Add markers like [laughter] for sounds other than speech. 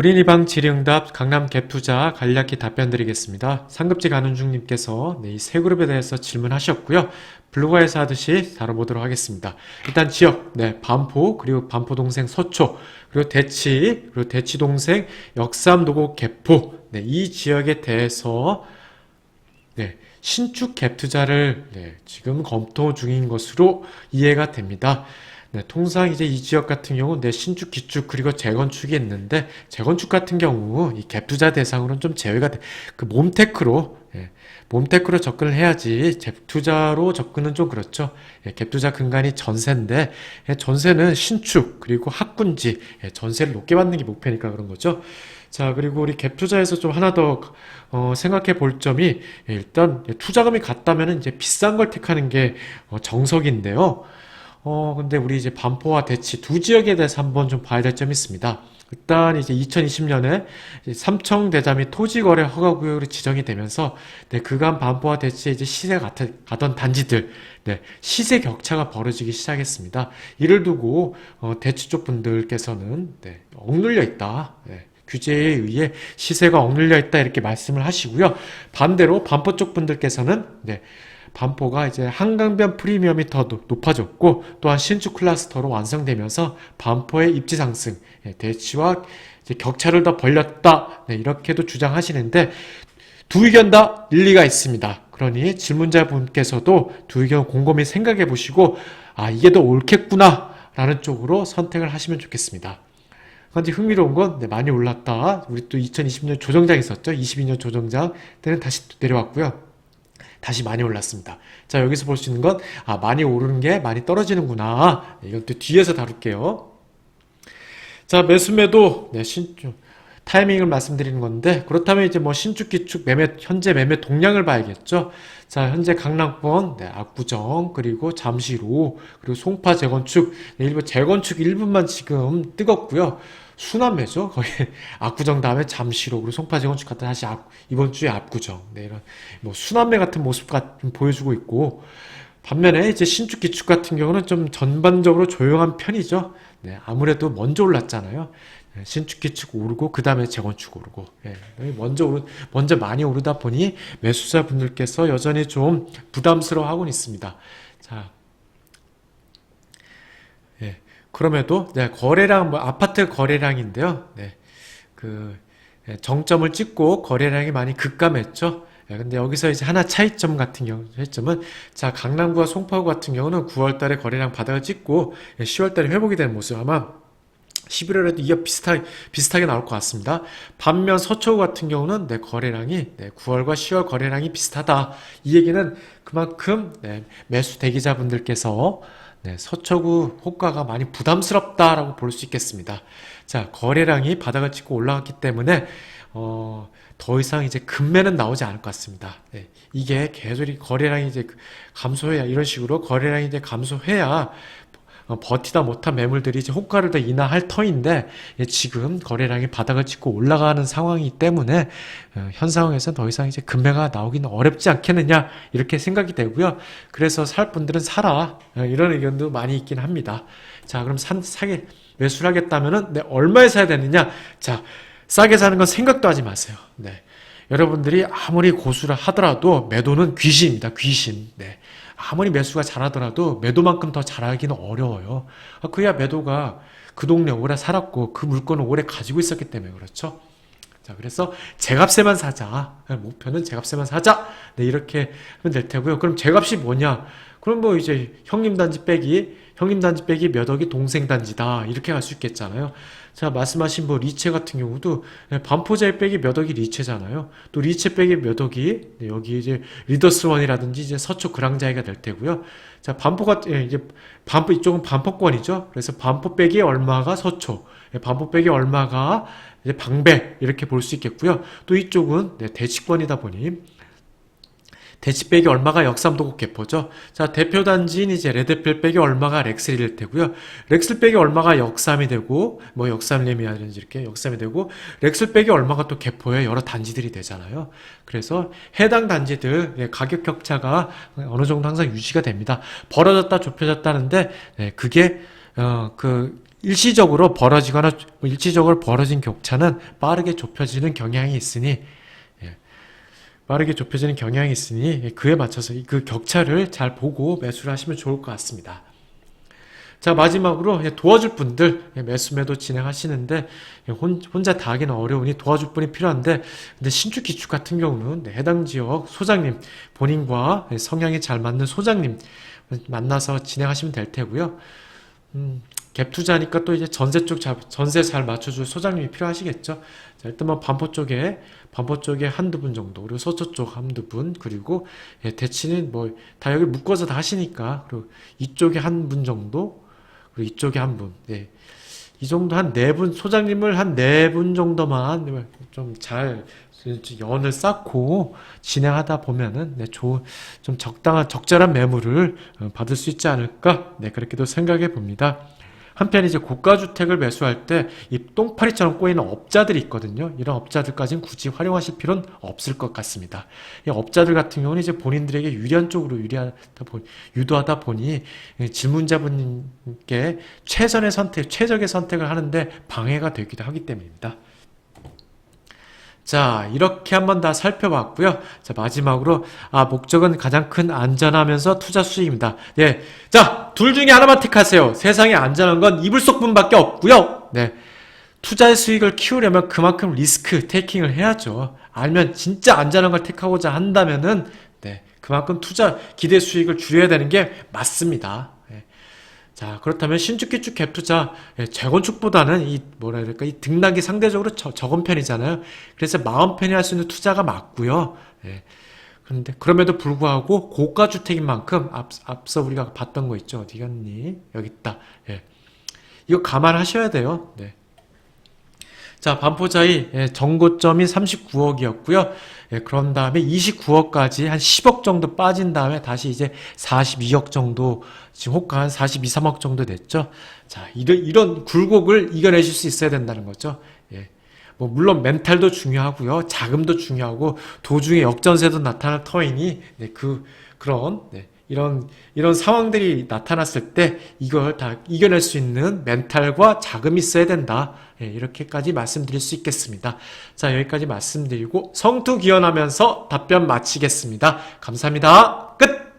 불인이방 질의응답 강남 갭투자 간략히 답변 드리겠습니다. 상급지 가는 중님께서 네, 이세 그룹에 대해서 질문하셨고요. 블로그에서 하듯이 다뤄보도록 하겠습니다. 일단 지역, 네, 반포, 그리고 반포 동생 서초, 그리고 대치, 그리고 대치 동생 역삼, 도곡, 개포, 네, 이 지역에 대해서 네, 신축 갭 투자를 네, 지금 검토 중인 것으로 이해가 됩니다. 네, 통상 이제 이 지역 같은 경우 내 신축, 기축 그리고 재건축이 있는데 재건축 같은 경우 이 갭 투자 대상으로는 좀 제외가 돼. 그 몸테크로 예, 몸테크로 접근을 해야지 갭 투자로 접근은 좀 그렇죠. 예, 갭 투자 근간이 전세인데 예, 전세는 신축 그리고 학군지 예, 전세를 높게 받는 게 목표니까 그런 거죠. 자, 그리고 우리 갭 투자에서 좀 하나 더 어, 생각해 볼 점이 예, 일단 투자금이 같다면 이제 비싼 걸 택하는 게 어, 정석인데요. 어, 근데 우리 이제 반포와 대치 두 지역에 대해서 한번 좀 봐야 될 점이 있습니다. 일단 이제 2020년에 삼청 대자미 토지 거래 허가 구역으로 지정이 되면서 네, 그간 반포와 대치에 이제 시세가 같- 가던 단지들 네, 시세 격차가 벌어지기 시작했습니다. 이를 두고 어, 대치 쪽 분들께서는 네, 억눌려 있다. 네, 규제에 의해 시세가 억눌려 있다 이렇게 말씀을 하시고요. 반대로 반포 쪽 분들께서는 네, 반포가 이제 한강변 프리미엄이 더 높- 높아졌고 또한 신축 클러스터로 완성되면서 반포의 입지 상승, 예, 대치와 격차를 더 벌렸다 네, 이렇게도 주장하시는데 두 의견 다 일리가 있습니다. 그러니 질문자분께서도 두 의견 곰곰이 생각해 보시고 아 이게 더 옳겠구나 라는 쪽으로 선택을 하시면 좋겠습니다. 근데 흥미로운 건 네, 많이 올랐다. 우리 또 2020년 조정장 있었죠. 22년 조정장 때는 다시 또 내려왔고요. 다시 많이 올랐습니다. 자, 여기서 볼 수 있는 건, 아, 많이 오르는 게 많이 떨어지는구나. 또 뒤에서 다룰게요. 자, 매수매도, 네, 신축, 타이밍을 말씀드리는 건데, 그렇다면 이제 뭐 신축, 기축, 매매, 현재 매매 동량을 봐야겠죠. 자, 현재 강남권, 네, 압구정, 그리고 잠시로, 그리고 송파 재건축, 네, 일부 재건축 일부만 지금 뜨겁고요. 순환매죠. 거의 [laughs] 압구정 다음에 잠시로, 그리고 송파 재건축 갔다 다시 압, 이번 주에 압구정. 네, 이런 뭐 순환매 같은 모습 같좀 보여주고 있고, 반면에 이제 신축, 기축 같은 경우는 좀 전반적으로 조용한 편이죠. 네, 아무래도 먼저 올랐잖아요. 네, 신축, 기축 오르고 그 다음에 재건축 오르고 예, 먼저 오르, 먼저 많이 오르다 보니 매수자 분들께서 여전히 좀 부담스러워하고는 있습니다. 자, 예, 그럼에도 네, 거래량 뭐 아파트 거래량인데요. 네, 그 예, 정점을 찍고 거래량이 많이 급감했죠. 예, 근데 여기서 이제 하나 차이점 같은 경우, 차이점은, 자, 강남구와 송파구 같은 경우는 9월 달에 거래량 바닥을 찍고, 10월 달에 회복이 되는 모습 아마 11월에도 이게 비슷하게, 비슷하게 나올 것 같습니다. 반면 서초구 같은 경우는 내 거래량이 네, 9월과 10월 거래량이 비슷하다. 이 얘기는 그만큼 네, 매수 대기자분들께서 네, 서초구 호가가 많이 부담스럽다라고 볼 수 있겠습니다. 자, 거래량이 바닥을 찍고 올라갔기 때문에 어, 더 이상 이제 급매는 나오지 않을 것 같습니다. 네, 이게 계속 이 거래량이 이제 감소해야 이런 식으로 거래량이 이제 감소해야 어, 버티다 못한 매물들이 이제 호가를 더 인하할 터인데 예, 지금 거래량이 바닥을 찍고 올라가는 상황이기 때문에 어, 현 상황에서는 더 이상 이제 금매가 나오기는 어렵지 않겠느냐 이렇게 생각이 되고요. 그래서 살 분들은 사라 어, 이런 의견도 많이 있긴 합니다. 자 그럼 산, 사게 매수를 하겠다면은 네, 얼마에 사야 되느냐? 자 싸게 사는 건 생각도 하지 마세요. 네. 여러분들이 아무리 고수를 하더라도 매도는 귀신입니다. 귀신. 네. 아무리 매수가 잘하더라도 매도만큼 더 잘하기는 어려워요. 아, 그야 매도가 그 동네 오래 살았고 그 물건을 오래 가지고 있었기 때문에 그렇죠. 자, 그래서 제값에만 사자. 목표는 제값에만 사자. 네, 이렇게 하면 될 테고요. 그럼 제값이 뭐냐? 그럼 뭐 이제 형님 단지 빼기, 형님 단지 빼기 몇 억이 동생 단지다. 이렇게 갈 수 있겠잖아요. 자, 말씀하신 뭐 리체 같은 경우도 네, 반포자의 빼기 몇 억이 리체잖아요. 또 리체 빼기 몇 억이 네, 여기 이제 리더스원이라든지 이제 서초 그랑자이가 될 테고요. 자, 반포가 예, 이제 반포 이쪽은 반포권이죠. 그래서 반포 빼기 얼마가 서초, 예, 반포 빼기 얼마가 이제 방배 이렇게 볼 수 있겠고요. 또 이쪽은 네, 대치권이다 보니 대치 빼기 얼마가 역삼도곡 개포죠. 자, 대표 단지인 이제 레드필 빼기 얼마가 렉슬이 될 테고요. 렉슬 빼기 얼마가 역삼이 되고, 뭐 역삼렘이라든지 이렇게 역삼이 되고, 렉슬 빼기 얼마가 또 개포에 여러 단지들이 되잖아요. 그래서 해당 단지들 예, 가격 격차가 어느 정도 항상 유지가 됩니다. 벌어졌다 좁혀졌다는데, 네, 그게, 어, 그, 일시적으로 벌어지거나 뭐 일시적으로 벌어진 격차는 빠르게 좁혀지는 경향이 있으니 예, 빠르게 좁혀지는 경향이 있으니 예, 그에 맞춰서 그 격차를 잘 보고 매수를 하시면 좋을 것 같습니다. 자 마지막으로 예, 도와줄 분들 예, 매수 매도 진행하시는데 예, 혼- 혼자 다 하기는 어려우니 도와줄 분이 필요한데 근데 신축 기축 같은 경우는 네, 해당 지역 소장님 본인과 예, 성향이 잘 맞는 소장님 만나서 진행하시면 될 테고요. 음, 갭 투자니까 또 이제 전세 쪽 자- 전세 잘 맞춰줄 소장님이 필요하시겠죠. 자, 일단 뭐 반포 쪽에 반포 쪽에 한두 분 정도 그리고 서초 쪽 한두 분 그리고 예, 대치는 뭐 다 여기 묶어서 다 하시니까 그리고 이쪽에 한 분 정도 그리고 이쪽에 한 분. 예. 이 정도 한 네 분 소장님을 한 네 분 정도만 좀 잘 연을 쌓고 진행하다 보면은 네, 좋은 좀 적당한 적절한 매물을 어, 받을 수 있지 않을까 네 그렇게도 생각해 봅니다. 한편 이제 고가 주택을 매수할 때 이 똥파리처럼 꼬이는 업자들이 있거든요. 이런 업자들까지는 굳이 활용하실 필요는 없을 것 같습니다. 이 업자들 같은 경우는 이제 본인들에게 유리한 쪽으로 유리하다 보니 유도하다 보니 이 질문자분께 최선의 선택, 최적의 선택을 하는데 방해가 되기도 하기 때문입니다. 자, 이렇게 한번 다 살펴봤고요. 자, 마지막으로, 아, 목적은 가장 큰 안전하면서 투자 수익입니다. 네. 자, 둘 중에 하나만 택하세요. 세상에 안전한 건 이불 속분밖에 없고요. 네. 투자의 수익을 키우려면 그만큼 리스크 테이킹을 해야죠. 알면 진짜 안전한 걸 택하고자 한다면은, 네. 그만큼 투자 기대 수익을 줄여야 되는 게 맞습니다. 네. 자, 그렇다면 신축기축 갭 투자 예, 재건축보다는 이 뭐라 해야 될까 이 등락이 상대적으로 저- 적은 편이잖아요. 그래서 마음 편히 할 수 있는 투자가 맞고요. 예. 그런데 그럼에도 불구하고 고가 주택인 만큼 앞, 앞서 우리가 봤던 거 있죠. 어디 갔니? 여기 있다. 예. 이거 감안하셔야 돼요. 네. 자, 반포자이 예, 정고점이 39억이었고요. 예, 그런 다음에 29억까지 한 10억 정도 빠진 다음에 다시 이제 42억 정도 지금 호가 한 42, 3억 정도 됐죠. 자, 이런 이런 굴곡을 이겨내실 수 있어야 된다는 거죠. 예. 뭐 물론 멘탈도 중요하고요. 자금도 중요하고 도중에 역전세도 나타날 터이니 네, 그 그런 네, 이런 이런 상황들이 나타났을 때 이걸 다 이겨낼 수 있는 멘탈과 자금이 있어야 된다. 예, 이렇게까지 말씀드릴 수 있겠습니다. 자, 여기까지 말씀드리고 성투 기원하면서 답변 마치겠습니다. 감사합니다. 끝!